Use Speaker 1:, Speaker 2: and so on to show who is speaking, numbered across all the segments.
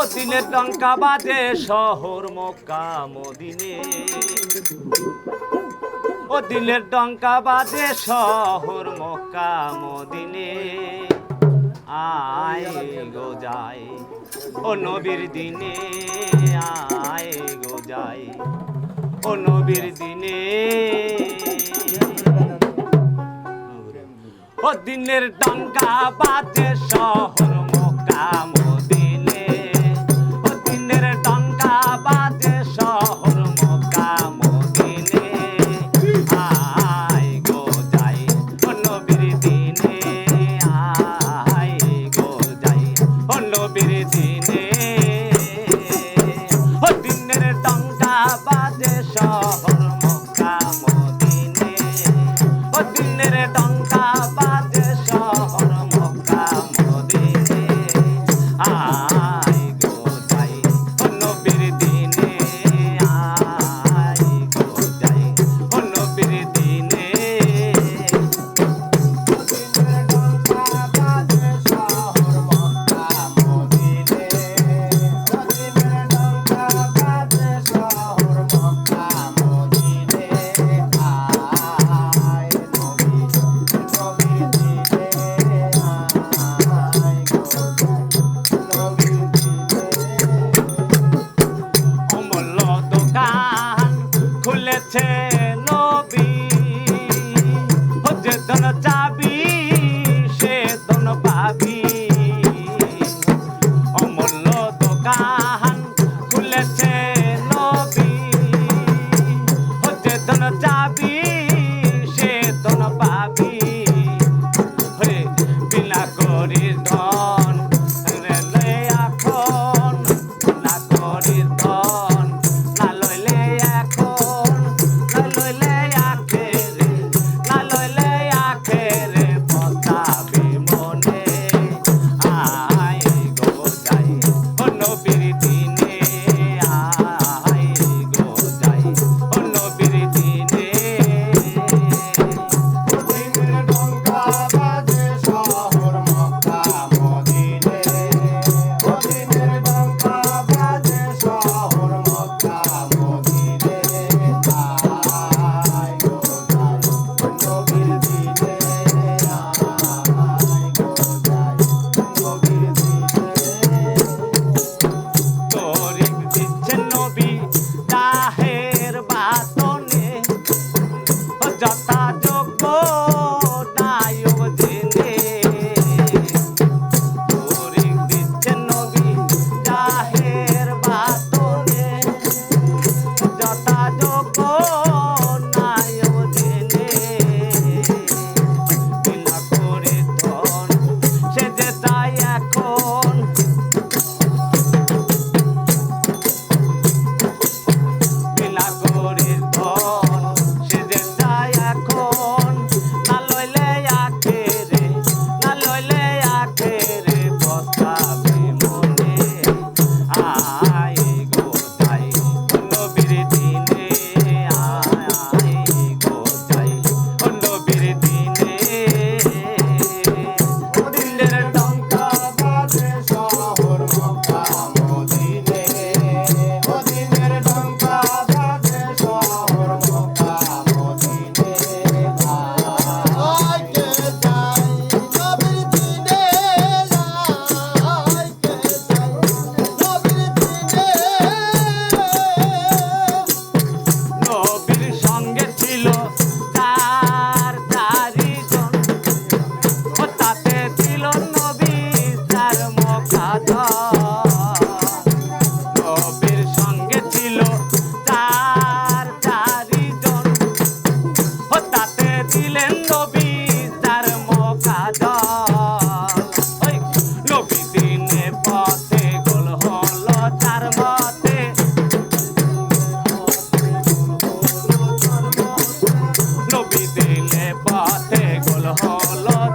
Speaker 1: অচিনে টঙ্কা বাজে শহর মক্কা মদিনে। ও দিলের টঙ্কা বাজে শহর মক্কা মদিনে। আয় গো যাই, ও নবীর দিনে, আয় গো যাই, ও নবীর দিনে। ও দিনের টঙ্কা বাজে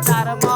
Speaker 1: i don't Tara.